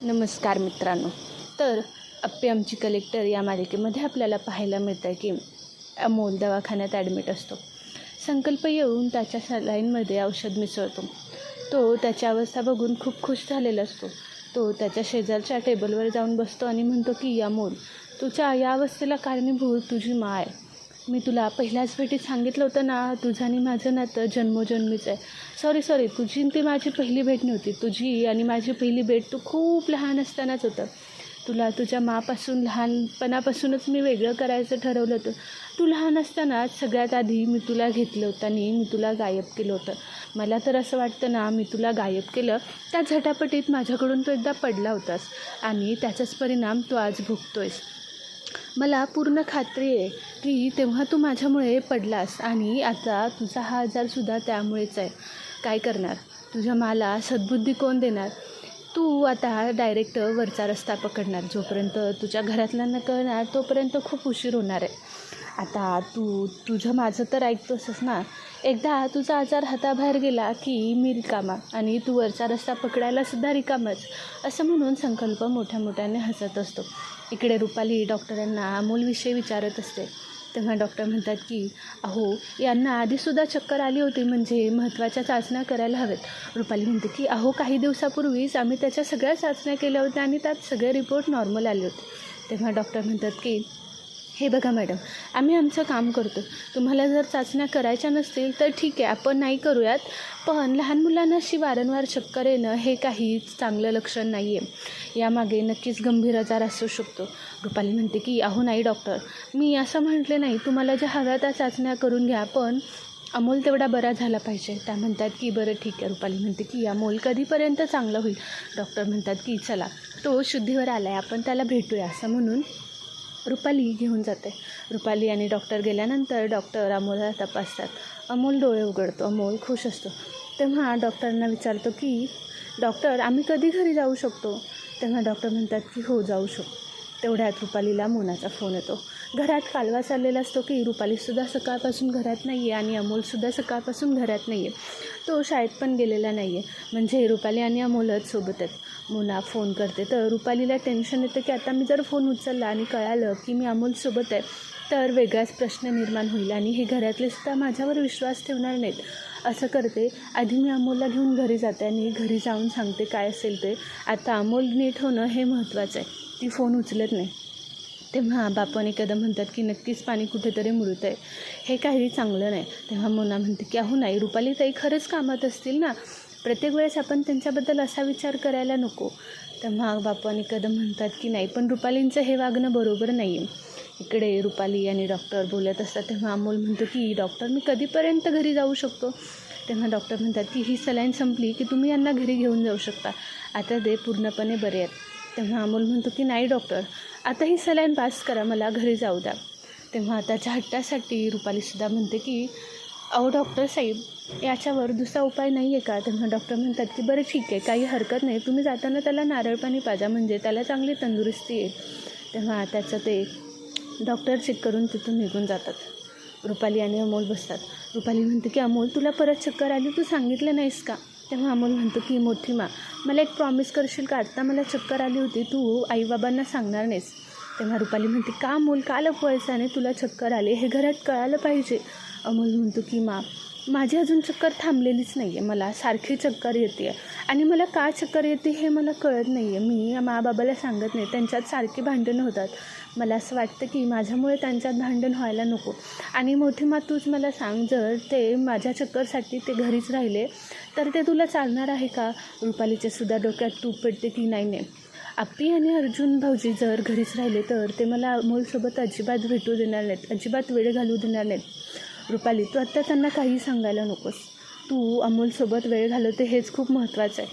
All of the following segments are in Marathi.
नमस्कार मित्रांनो. तर अप्पे आमची कलेक्टर या मालिकेमध्ये आपल्याला पाहायला मिळतं की अमोल दवाखान्यात ॲडमिट असतो. संकल्प येऊन त्याच्या सलाईनमध्ये औषध मिसळतो. तो त्याची अवस्था बघून खूप खुश झालेला असतो. तो त्याच्या शेजारच्या टेबलवर जाऊन बसतो आणि म्हणतो की अमोल तुझ्या या अवस्थेला कारणीभूत तुझी माय मी तुला पहिल्याच भेटीत सांगितलं होतं ना तुझं आणि माझं नातं जन्मोजन्मीचं आहे. सॉरी सॉरी तुझी ती माझी पहिली भेट नव्हती. तुझी आणि माझी पहिली भेट तू खूप लहान असतानाच होतं. तुला तुझ्या मापासून लहानपणापासूनच मी वेगळं करायचं ठरवलं होतं. तू लहान असतानाच सगळ्यात आधी मी तुला घेतलं होतं आणि मी तुला गायब केलं होतं. मला तर असं वाटतं ना मी तुला गायब केलं त्या झटापटीत माझ्याकडून तो एकदा पडला होतास आणि त्याचाच परिणाम तू आज भोगतोयस. मला पूर्ण खात्री आहे की तेव्हा तू माझ्यामुळे पडलास आणि आता तुझा हा आजारसुद्धा त्यामुळेच आहे. काय करणार? तुझ्या मला सद्बुद्धी कोण देणार? तू आता डायरेक्ट वरचा रस्ता पकडणार जोपर्यंत तुझ्या घरातल्यांना कळणार तोपर्यंत खूप उशीर होणार आहे. आता तू तुझं माझं तर ऐकतोसच ना. एकदा तुझा आजार हाताबाहेर गेला की मी रिकामा आणि तू वरचा रस्ता पकडायला सुद्धा असं म्हणून संकल्प मोठ्या मोठ्याने हसत असतो. इकडे रुपाली डॉक्टरांना अमोलविषयी विचारत असते. तेव्हा डॉक्टर म्हणतात की अहो यांना आधीसुद्धा चक्कर आली होती म्हणजे महत्त्वाच्या चाचण्या करायला हव्यात रुपाली म्हणते की अहो काही दिवसापूर्वीच आम्ही त्याच्या सगळ्या चाचण्या केल्या होत्या आणि त्यात सगळे रिपोर्ट नॉर्मल आले होते. तेव्हा डॉक्टर म्हणतात की हे बघा मॅडम आम्ही आमचं काम करतो. तुम्हाला जर चाचण्या करायच्या नसतील तर ठीक आहे आपण नाही करूयात. पण लहान मुलांना अशी वारंवार चक्कर येणं हे काही चांगलं लक्षण नाही आहे यामागे नक्कीच गंभीर आजार असू शकतो. रुपाली म्हणते की अहो नाही डॉक्टर मी असं म्हटले नाही तुम्हाला ज्या हव्या त्या चाचण्या करून घ्या पण अमोल तेवढा बरा झाला पाहिजे. त्या म्हणतात की बरं ठीक आहे रुपाली म्हणते की अमोल कधीपर्यंत चांगलं होईल? डॉक्टर म्हणतात की चला तो शुद्धीवर आला आहे आपण त्याला भेटूया असं म्हणून रुपाली घेऊन जाते. रुपाली आणि डॉक्टर गेल्यानंतर डॉक्टर अमोलला तपासतात. अमोल डोळे उघडतो. अमोल खुश असतो. तेव्हा डॉक्टरांना विचारतो की डॉक्टर आम्ही कधी घरी जाऊ शकतो? तेव्हा डॉक्टर म्हणतात की हो जाऊ शकतो. तेवढ्यात रुपालीला मोनाचा फोन येतो. घरात कालवा चाललेला असतो की रुपालीसुद्धा सकाळपासून घरात नाही आहे आणि अमोलसुद्धा सकाळपासून घरात नाही आहे तो शाळेत पण गेलेला नाही आहे म्हणजे रुपाली आणि अमोलच सोबत आहेत. मोना फोन करते. तर रुपालीला टेन्शन येतं की आता मी जर फोन उचलला आणि कळालं की मी अमोलसोबत आहे तर वेगळाच प्रश्न निर्माण होईल आणि हे घरातले सुद्धा माझ्यावर विश्वास ठेवणार नाहीत. असं करते. आधी मी अमोलला घेऊन घरी जाते आणि घरी जाऊन सांगते काय असेल ते. आता अमोल नीट होणं हे महत्त्वाचं आहे. ती फोन उचलत नाही. तेव्हा बापाने कदम म्हणतात की नक्कीच पाणी कुठेतरी मुरत आहे. हे काही चांगलं नाही. तेव्हा मोना म्हणते की अहो नाही रुपाली ताई खरंच कामात असतील ना. प्रत्येक वेळेस आपण त्यांच्याबद्दल असा विचार करायला नको. तेव्हा बापाने कदम म्हणतात की नाही पण रुपालींचं हे वागणं बरोबर नाही आहे इकडे रुपाली आणि डॉक्टर बोलत असतात. तेव्हा अमोल म्हणतो की डॉक्टर मी कधीपर्यंत घरी जाऊ शकतो? तेव्हा डॉक्टर म्हणतात की ही सलाईन संपली की तुम्ही यांना घरी घेऊन जाऊ शकता. आता ते पूर्णपणे बरे आहेत. तेव्हा अमोल म्हणतो की नाही डॉक्टर आता ही सलाईन पास करा मला घरी जाऊ द्या. तेव्हा त्याच्या हट्टासाठी रुपालीसुद्धा म्हणते की अहो डॉक्टर साहेब याच्यावर दुसरा उपाय नाही आहे का? तेव्हा डॉक्टर म्हणतात की बरं ठीक आहे काही हरकत नाही तुम्ही जाताना त्याला नारळ पाणी पाजा म्हणजे त्याला चांगली तंदुरुस्ती येईल तेव्हा त्याचं ते डॉक्टर चेक करून तिथून निघून जातात. रुपाली आणि अमोल बसतात. रुपाली म्हणते की अमोल तुला परत चक्कर आली तू सांगितलं नाहीस का? तेव्हा अमोल म्हणतो की मोठी मा मला एक प्रॉमिस करशील का? आत्ता मला चक्कर आली होती. तू आईबाबांना सांगणार नाहीस. तेव्हा रुपाली म्हणते का अमोल? का लपवायचं? आणि तुला चक्कर आले. हे घरात कळालं पाहिजे. अमोल म्हणतो की मा माझी अजून चक्कर थांबलेलीच नाही आहे मला सारखी चक्कर येते आहे आणि मला का चक्कर येते हे मला कळत नाही आहे मी माबाबाला सांगत नाही. त्यांच्यात सारखी भांडणं होतात. मला असं वाटतं की माझ्यामुळे त्यांच्यात भांडण व्हायला नको. आणि मोठी मा तूच मला सांग जर ते माझ्या चक्करसाठी ते घरीच राहिले तर ते तुला चालणार आहे का? रुपालीच्या सुद्धा डोक्यात तूप पडते की नाही नाही. आप्पी आणि अर्जुन भाऊजी जर घरीच राहिले तर ते मला अमोलसोबत अजिबात भेटू देणार नाहीत. अजिबात वेळ घालू देणार नाहीत. रुपाली तू आत्ता त्यांना काही सांगायला नकोस. तू अमोलसोबत वेळ घालवते हेच खूप महत्त्वाचं आहे.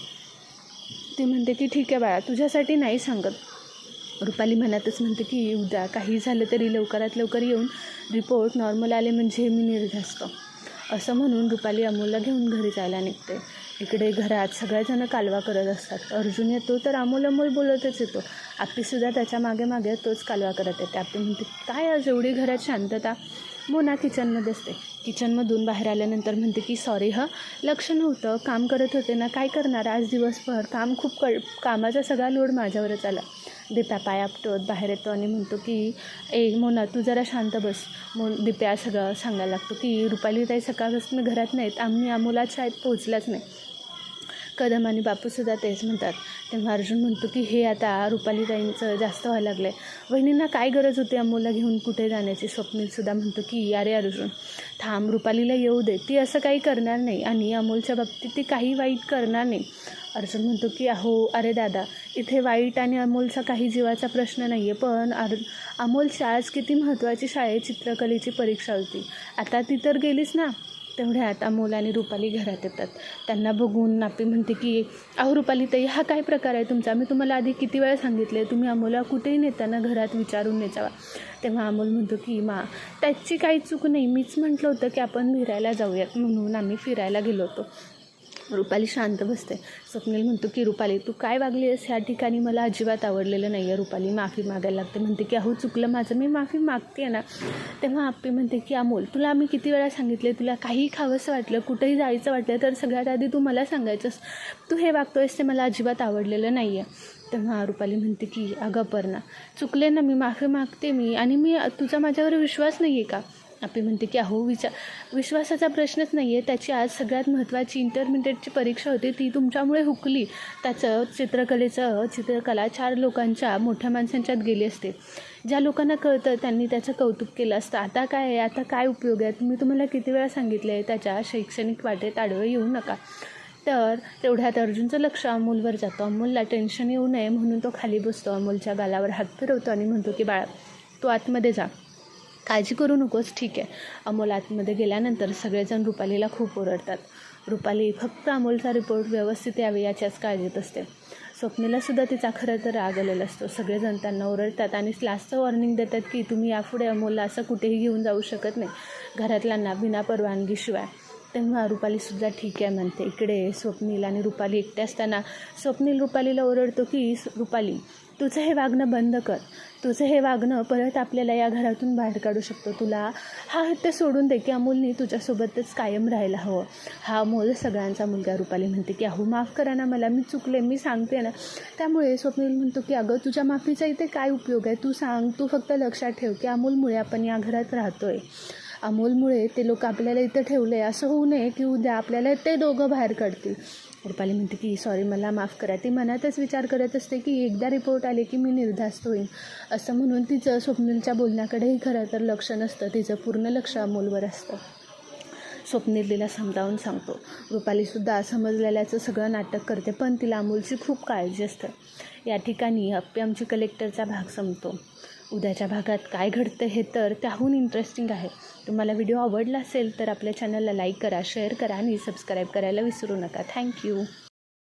ती म्हणते की ठीक आहे बाळा तुझ्यासाठी नाही सांगत. रुपाली मनातच म्हणते की उद्या काही झालं तरी लवकरात लवकर येऊन रिपोर्ट नॉर्मल आले म्हणजे मी निर्धास्त. असं म्हणून रुपाली अमोलला घेऊन घरी जायला निघते. इकडे घरात सगळेजणं कालवा करत असतात. अर्जुन येतो तर अमोल अमोल बोलतच येतो. आपीसुद्धा त्याच्यामागे मागे तोच कालवा करत येते आपली म्हणते काय आज एवढी घरात शांतता? हो मोना किचनमध्ये असते. किचनमधून बाहेर आल्यानंतर म्हणते की सॉरी हं. लक्ष नव्हतं. काम करत होते ना. काय करणार? आज दिवसभर काम खूप कळ कामाचा सगळा लोड माझ्यावरच आला. दिप्या पाय आपटत बाहेर येतो आणि म्हणतो की ए मोना तू जरा शांत बस. मो दिप्या सगळं सांगायला लागतो की रुपाली ताई सकाळपासून घरात नाहीत. आम्ही अमोलात शाळेत पोहोचलाच नाही. कदम आणि बापूसुद्धा तेच म्हणतात. तेव्हा अर्जुन म्हणतो की हे आता रुपालीताईंचं जास्त व्हायला लागलं आहे वहिनींना काय गरज होती अमोलला घेऊन कुठे जाण्याची? स्वप्नीलसुद्धा म्हणतो की अरे अर्जुन थांब रुपालीला येऊ दे. ती असं काही करणार नाही आणि अमोलच्या बाबतीत ती काही वाईट करणार नाही. अर्जुन म्हणतो की अहो अरे दादा इथे वाईट आणि अमोलचा काही जीवाचा प्रश्न नाही आहे पण अर अमोल आज किती महत्त्वाची शाळेत चित्रकलेची परीक्षा होती. आता ती तर गेलीच ना. तेवढ्यात अमोल आणि रुपाली घरात येतात. त्यांना बघून नापी म्हणते की अहो रुपाली ताई हा काय प्रकार आहे तुमचा? मी तुम्हाला आधी किती वेळा सांगितले तुम्ही अमोला कुठेही नेताना घरात विचारून नेचावा. तेव्हा अमोल म्हणतो की मा त्याची काही चूक नाही. मीच म्हटलं होतं की आपण फिरायला जाऊयात म्हणून आम्ही फिरायला गेलो होतो. रुपाली शांत बसते. स्वप्नील म्हणतो की रुपाली तू काय वागली आहेस ह्या ठिकाणी मला अजिबात आवडलेलं नाही आहे रुपाली माफी मागायला लागते. म्हणते की अहो चुकलं माझं. मी माफी मागते ना. तेव्हा आप्पी म्हणते की अमोल तुला आम्ही किती वेळा सांगितले तुला काही खावंसं वाटलं? कुठेही जायचं वाटलं तर सगळ्यात आधी तू मला सांगायचंस. तू हे वागतोयस ते मला अजिबात आवडलेलं नाही आहे तेव्हा रुपाली म्हणते की अगं पर्णा चुकले ना मी. माफी मागते मी. आणि मी तुझा माझ्यावर विश्वास नाही आहे का? आपली म्हणते की अहो विचार विश्वासाचा प्रश्नच नाही आहे त्याची आज सगळ्यात महत्त्वाची इंटरमिडिएटची परीक्षा होती. ती तुमच्यामुळे हुकली. त्याचं चित्रकलेचं चित्रकला चार लोकांच्या मोठ्या माणसांच्यात गेली असते. ज्या लोकांना कळतं त्यांनी त्याचं कौतुक केलं असतं. आता काय आहे? आता काय उपयोग आहे? मी तुम्हाला किती वेळा सांगितलं आहे त्याच्या शैक्षणिक वाटेत आडवे येऊ नका. तर तेवढ्यात अर्जुनचं लक्ष अमोलवर जातं. अमोलला टेन्शन येऊ नये म्हणून तो खाली बसतो. अमोलच्या गालावर हात फिरवतो आणि म्हणतो की बाळा तू आतमध्ये जा. काळजी करू नकोस ठीक आहे. अमोल आतमध्ये गेल्यानंतर सगळेजण रुपालीला खूप ओरडतात. रुपाली फक्त अमोलचा रिपोर्ट व्यवस्थित यावे याच्याच काळजीत असते. स्वप्नेलासुद्धा तिचा खरं तर राग आलेला असतो. सगळेजण त्यांना ओरडतात आणि लास्टचं वॉर्निंग देतात की तुम्ही यापुढे अमोलला असं कुठेही घेऊन जाऊ शकत नाही. घरातल्यांना बिना परवानगीशिवाय. तेव्हा रुपालीसुद्धा ठीक आहे म्हणते. इकडे स्वप्नील आणि रुपाली एकटे असताना स्वप्नील रुपालीला ओरडतो की रुपाली तुझं हे वागणं बंद कर. तुझं हे वागणं परत आपल्याला या घरातून बाहेर काढू शकतो. तुला हा हत्य सोडून दे की अमोलनी तुझ्यासोबतच कायम राहायला हवं. हा अमोल सगळ्यांचा मुलगा रुपाली म्हणते की अहो माफ करा ना मला मी चुकले मी सांगते ना. त्यामुळे स्वप्नील म्हणतो की अगं तुझ्या माफीचा इथे काय उपयोग आहे? तू सांग तू फक्त लक्षात ठेव की अमोलमुळे आपण या घरात राहतो आहे अमोलमुळे ते लोक आपल्याला इथं ठेवले असं होऊ नये की उद्या आपल्याला ते दोघं बाहेर काढतील. रुपाली म्हणते की सॉरी मला माफ करा. ती मनातच विचार करत असते की एकदा रिपोर्ट आले की मी निर्धास्त होईन. असं म्हणून तिचं स्वप्नीलच्या बोलण्याकडेही खरं तर लक्ष नसतं. तिचं पूर्ण लक्ष अमोलवर असतं. स्वप्नील तिला समजावून सांगतो. रुपालीसुद्धा समजलेल्याचं सगळं नाटक करते पण तिला अमोलची खूप काळजी असते. या ठिकाणी अप्पे आमची कलेक्टरचा भाग संपतो. उद्याच्या भागात काय घडतं हे तर त्याहून इंटरेस्टिंग आहे. तुम्हाला व्हिडिओ आवडला असेल तर आपल्या चॅनलला लाईक करा शेअर करा आणि सबस्क्राईब करायला विसरू नका. थँक्यू